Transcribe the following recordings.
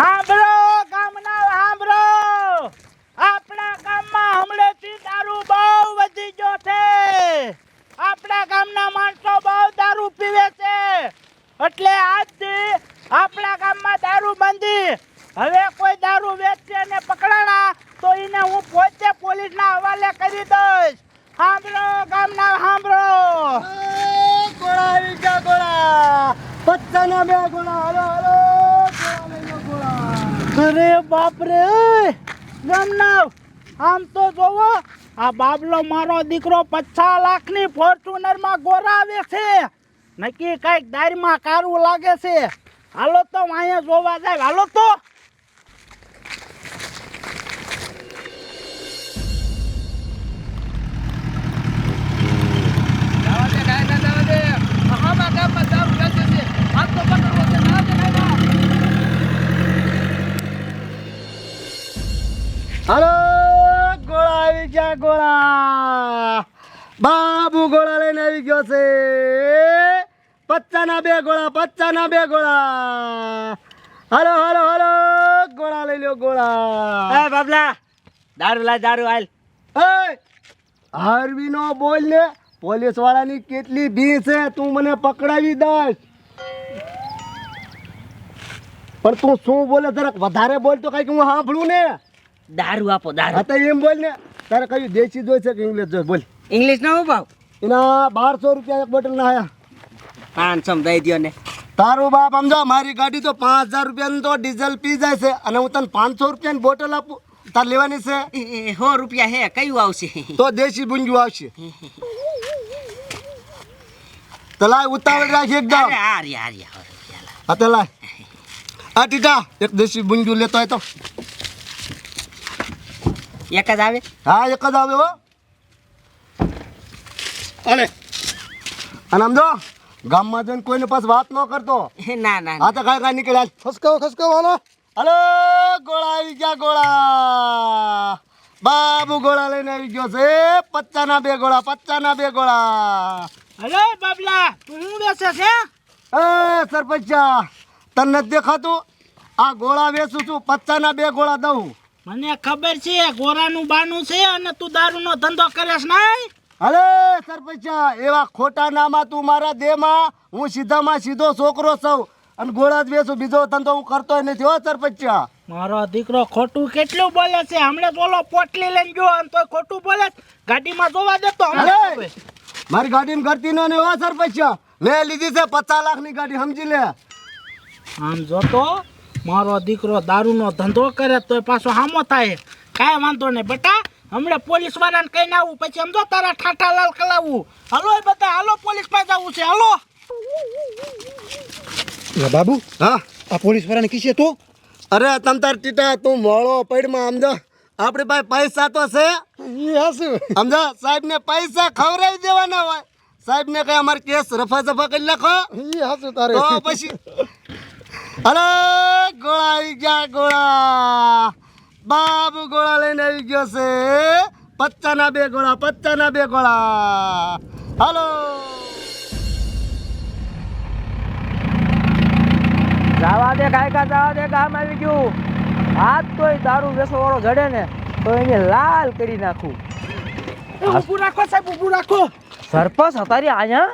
સાંભળો ગામના સાંભળો આપણા ગામમાં હમણાંથી દારૂ બહુ વધી ગયો છે. આપણા ગામના માણસો બહુ દારૂ પીવે છે. એટલે આજથી આપણા ગામમાં દારૂ બંધી હવે કોઈ દારૂ વેચશે અને પકડાણા તો એને હું પોતે પોલીસના હવાલે કરી દઈશ સાંભળો ગામના સાંભળો ગોળા આવી ગયા ગોળા પત્તાના બે ગોળા હાલો હાલો ગોળા લઈ લો ગોળા અરે બાપરે ગામના આમ તો જોવો, આ બાબલો મારો દીકરો પચાસ લાખની ફોર્ચ્યુનરમાં ગોરાવે છે. નક્કી કંઈક દારીમાં કારું લાગે છે. હાલો તો અહીંયા જોવા જાય. હાલો તો. ગોળા લઈને આવી ગયો છે. પચ્ચાના બે ગોળા પચ્ચાના બે ગોળા. હાલો હાલો હાલો. ગોળા લઈ લ્યો ગોળા. એ બાબલા દારૂ લા દારૂ હાલ. હારવી નો બોલ ને પોલીસ વાળાની કેટલી ભી છે તું મને પકડાવી દઈશ. પણ તું શું બોલે જરાક વધારે બોલ તો કંઈક હું સાંભળું ને. દારૂ આપો દારૂ. તો એમ બોલ ને. તારે કયું દેશી જોઈ છે કે ઇંગ્લિશ જોઈ? બોલ. ઇંગ્લિશ ના ભાવ? એના બારસો રૂપિયા એક બોટલ ના આયા પાંચસો દઈ દો ને. તારું બાપ સમજો મારી ગાડી તો પાંચ હજાર રૂપિયાનું તો ડીઝલ પી જાય છે અને હું તને પાંચસો રૂપિયાની બોટલ આપું. તાર લેવાની છે? સો રૂપિયા હે કયું આવશે? તો દેશી બુંજુ આવશે. તો લાય ઉતાવળ રાખી એકદમ. હારી હારી હા તો લાય. આ ટીટા એક દેશી બુંજુ લેતો હોય તો. એક જ આવે? હા એક જ આવે હો. અને અને સમજો ગામમાં જઈને કોઈને પાસ વાત ન કરતો. ના ના આ તો કાંઈ કાંઈ નીકળ્યા ખસકાવો ખસકાવો હાલો. હાલો ગોળા આવી ગયા ગોળા. બાબુ ગોળા લઈને આવી ગયો છે. પચ્ચાના બે ગોળા પચ્ચાના બે ગોળા. હલો બાબલા તું શું બેસે છે? એ સરપંચા તને નથી દેખાતું? આ ગોળા વેચું છું પચ્ચાના બે ગોળા દઉં. મને ખબર છે ગોરાનું બાનું છે અને તું દારૂનો ધંધો કરેશ નહીં? અરે સરપંચા એવા ખોટા નામાં તું મારા દેમાં હું સીધામાં સીધો છોકરો છું. અને ગોળા જ બેસું બીજો ધંધો હું કરતો નથી હો સરપંચા. મારો દીકરો ખોટું કેટલું બોલે છે? હમણાં બોલો પોટલી લઈને ગયો અને તોય ખોટું બોલે ગાડીમાં જોવા દેતો હમણાં! મારી ગાડીની ગળતી નો હો સરપંચા. મેં લીધી છે પચાસ લાખની ગાડી સમજી લે. આમ જોતો મારો દીકરો દારૂનો ધંધો કરે તોય પાછો હામો થાય. કાંઈ વાંધો નહીં બેટા. હમણાં પોલીસ વાળાને કહીને આવું. પછી સમજો તારા ઠાઠા લાલ કલાવું. હાલો એ બધા હાલો પોલીસ પાસે જવું છે. હાલો. બાબુ હા? આ પોલીસ વાળાને કીશે તું? અરે તમ તાર ટીટા તું મોળો પૈડમાં સમજો? આપણી પાસે પૈસા તો છે. સમજો? સાહેબ ને પૈસા ખવડાવી દેવાના હોય. સાહેબ ને કઈ અમારે કેસ રફા સફા કરી નાખો. એ હશે તારે. તો પછી અરે ગોળા આવી ગયા ગોળા. બાબુ ગોળા લઈને આવી ગયો છે. પચ્ચાના બે ગોળા પચ્ચાના બે ગોળા. હાલો. જવા દે કાયકા જવા દે ગામ આવી ગયું. હાથ તોય દારૂ વેસો વાળો જડે ને તો એને લાલ કરી નાખું. ઊભું રાખો સાહેબ ઊભું રાખો. સરપંચ હતારી આયા?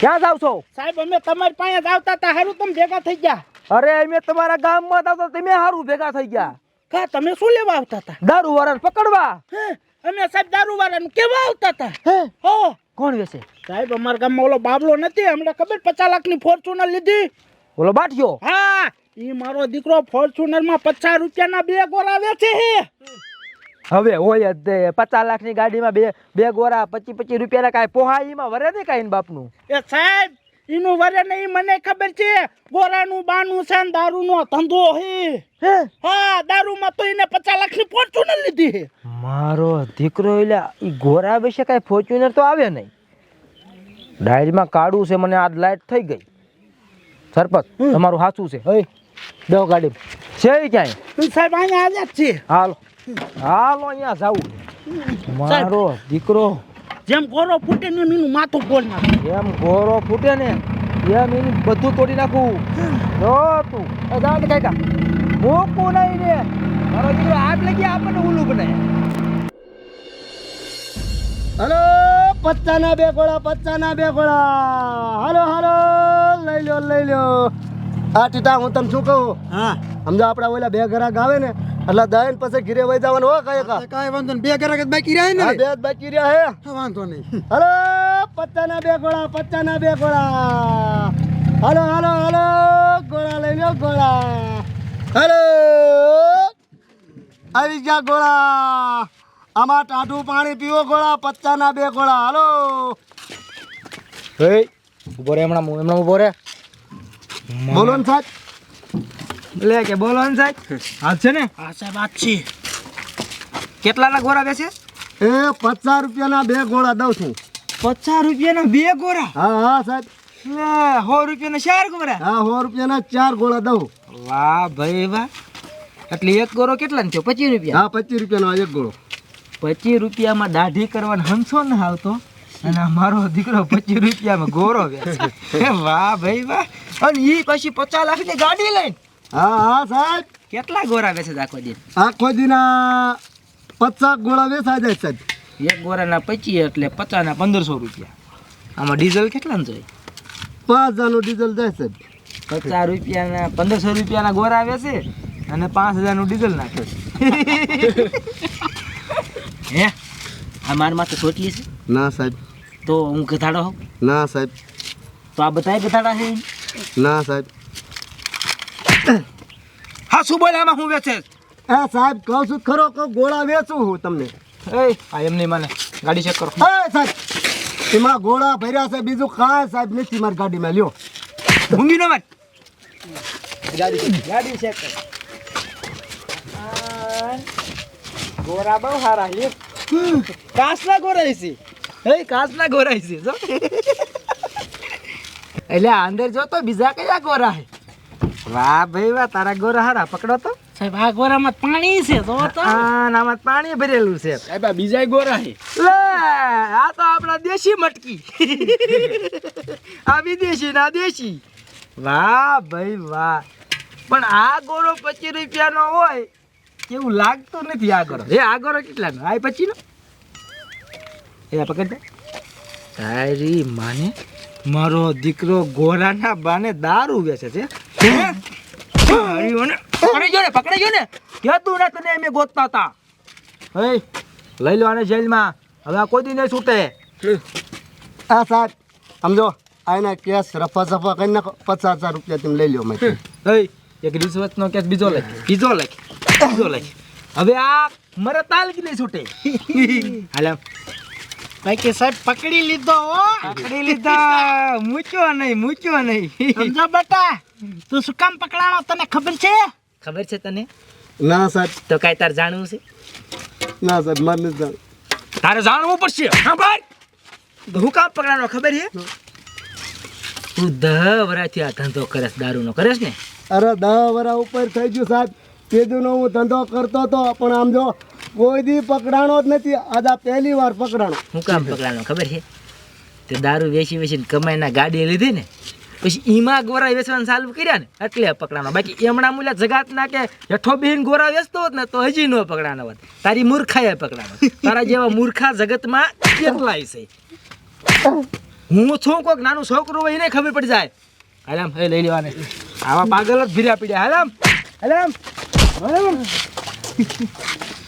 ક્યાં જાવ છો? સાહેબ અમે તમારી પાસે જ આવતા હતા હારું તમે ભેગા થઈ ગયા. અરે અમે તમારા ગામમાં જ આવતા તમે હારું ભેગા થઈ ગયા. કા તમે શું લેવા આવતા હતા? દારૂ વાળાને પકડવા. હે, અમે સાહેબ દારૂ વાળાનું કેવા આવતા હતા? હે? હો. કોણ વેસે સાહેબ અમારા ગામમાં ઓલો બાબલો નથી હમણાં ખબર પચાસ લાખની ફોર્ચ્યુનર લીધી. ઓલો બાટિયો હા ઈ મારો દીકરો ફોર્ચ્યુનરમાં પચાસ રૂપિયાના બે ગોરા વેચે છે. હવે હોય જ દે પચાસ લાખની ગાડીમાં બે બે ગોરા પચીસ પચીસ રૂપિયાના કાંઈ પોહા એમાં વરે ને કાંઈ બાપનું? એ સાહેબ એનું વરે નહીં મને ખબર છે ગોરાનું બાનું છે ને દારૂનો ધંધો હે. હા? દારૂમાં તો એને પચાસ લાખની ફોર્ચ્યુનર લીધી હે મારો દીકરો એટલે ગોરા વિશે કાંઈ ફોર્ચ્યુનર તો આવે નહીં. ડાયરીમાં કાઢું છે મને આજ લાઈટ થઈ ગઈ. સરપંચ તમારું સાચું છે. હે દો ગાડી. છે ક્યાંય? સાહેબ અહીંયા આવ્યા જ છે. હાલો. હાલો અહીંયા જાવું મારો દીકરો જેમ ગોરો ફૂટે ને એમ એનું માથું ખોલ નાખે. એમ ગોરો ફૂટે ને એમ એનું બધું તોડી નાખું. જો તું. અદાન કાકા. મૂકું નહીં ને. મારો દીકરો આગ લગી આપણને ઉલું બનાય હલો પચ્ચાના બે ગોળા પચ્ચાના બે ગોળા. હાલો હાલો લઈ લો લઈ લો આ ટીટા હું તને શું કહું? હા. સમજો આપણા ઓલા બે ઘરા આવે ને એટલે દહીને પછી ઘીરે વહી જવાનું હો કઈ કા કાંઈ વાંધો નહીં. બે ગરાક જ બાકી રહ્યા ને બે બે કિર્યા બાકી રહ્યા હે. વાંધો નહીં. હલો પચ્ચાના બે ગોળા પચ્ચાના બે ગોળા. હલો હલો હાલો ગોળા લઈ લો ગોળા. હલો આવી ગયા ગોળા. આમાં ટાઢું પાણી પીવો ગોળા પચ્ચાના બે ગોળા. હલો. હે ઊભો રે હમણાં હમણાં ઊભો રે. બોલો ને સાહેબ. લે કે બોલો ને સાહેબ હાલ છે ને? હા સાહેબ વાત છે. કેટલાના ગોરા બેસે? એ પચાસ રૂપિયાના બે ગોળા દઉં છું. પચાસ રૂપિયાના બે ગોરા? હા હા સાહેબ. લે સો રૂપિયાના ચાર ગોરા? હા સો રૂપિયાના ચાર ગોળા દઉં. વાહ ભાઈ વાહ. એટલે એક ગોરો કેટલા ને થયો? પચીસ રૂપિયા? હા પચીસ રૂપિયાનો એક ગોળો. પચીસ રૂપિયામાં દાઢી કરવાનો હંસો ને આવતો. અને મારો દીકરો પચીસ રૂપિયામાં ગોરો વેચે. વાહ ભાઈ વાહ. અને ઈ પછી પચાસ લાખની ગાડી લઈને હા હા સાહેબ. કેટલા ગોરા વેચે આખો દિન? આખો દીના પચાસ ગોળા બેસા જાય સાહેબ. એક ગોરાના પચીસ એટલે પચાસના પંદરસો રૂપિયા. આમાં ડીઝલ કેટલાનું જોઈએ? પાંચ હજારનું ડીઝલ જાય સાહેબ. પચાસ રૂપિયાના પંદરસો રૂપિયાના ગોરા વેચે અને પાંચ હજારનું ડીઝલ નાખે છે. હે? આ માર માથે ચોટલી છે? ના સાહેબ. તો હું ગધાડો હોઉં? ના સાહેબ. તો આ બધા ગધાડા છે? ના સાહેબ. હા શું બોલે આમાં હું વેચે? હા સાહેબ કહું છું ખરો કહો ગોળા વેચું હું તમને. એ હા એમ નહીં મને. ગાડી ચેક કરો. હા સાહેબ એમાં ગોળા ભર્યા છે બીજું કાંઈ સાહેબ નથી મારી ગાડીમાં લ્યો. ભૂંગી નો માર ગાડી ગાડી ચેક કરો. ગોરા બહુ સારા લે કાસના ગોરાય છે એ કાચના ગોરાય છે જો. એટલે અંદર જો તો બીજા કયા ગોરા છે વાહ ભાઈ વાહ તારા ગોરા હારા પકડો તો. સાહેબ આ ગોરામાં પાણી છે તો તો. આ પાણી ભરેલું છે. સાહેબ આ બીજા ગોરા છે. લે આ તો આપણા દેશી મટકી. આ વિદેશી ના દેશી. વાહ ભાઈ વાહ. પણ આ ગોરો પચીસ રૂપિયાનો હોય કેવું લાગતું નથી આ ગોરો? એ આ ગોરો કેટલાનો? આ પચીનો? એ પકડ દે. તારી માને મારો દીકરો ગોરાના બાને દારૂ વેચે છે. હે? અરે ઓને પકડી ગયો ને પકડી ગયો ને? કહેતું ને તને અમે ગોતતા હતા. હે લઈ લો આને જેલમાં. હવે આ કોઈ દી નહીં છૂટે. હા સાહેબ સમજો આના કેસ રફા સફા કરી નાખો. પચાસ હજાર રૂપિયા તમે લઈ લો મેં હે એક રિશ્વતનો કેસ બીજો લખ બીજો લખ બીજો લખ હવે આ મરે તાલકી નહીં છૂટે. હાલ. બાકી સાહેબ પકડી લીધો હો. પકડી લીધા. મૂક્યો નહીં મૂક્યો નહીં. સમજો બેટા. તું શું કામ પકડાણો? તને ખબર છે? ખબર છે તને? ના સાહેબ. તો કાંઈ તાર જાણવું છે? ના સાહેબ મારે નથી જાણવું. તારે જાણવું પડશે. હા ભાઈ હું કામ પકડાનો ખબર છે? તું દહ વરાથી આ ધંધો કરેસ દારૂનો કરેસ ને? અરે દહ વરા ઉપર થઈ ગયું સાહેબ. તેજુનો હું ધંધો કરતો હતો પણ આમ જો કોઈ દી પકડાણો જ નથી. આજ આ પહેલી વાર પકડાણો. હું કામ પકડાનો ખબર છે? તે દારૂ વેચી વેચીને કમાઈને ગાડી લીધી ને પછી ઈમાં ગોરા વેચવાનું ચાલુ કર્યા ને, એટલે પકડાનો. બાકી એમણા મૂલ્યા જગાત ના કે હેઠો બેહીને ગોરા વેચતો હોત ને, તો હજી ન પકડાનો હોત. તારી મૂર્ખાએ પકડાનો તારા જેવા મૂર્ખા જગતમાં કેટલાય છે. હું છું કોઈક નાનું છોકરું હોય એને ખબર પડી જાય. હાલ આમ, એ લઈ લેવાને આવા પાગલ જ ભીર્યા પીડ્યા. હાલામ હાલામ હાલ આમ. હાલ આમ.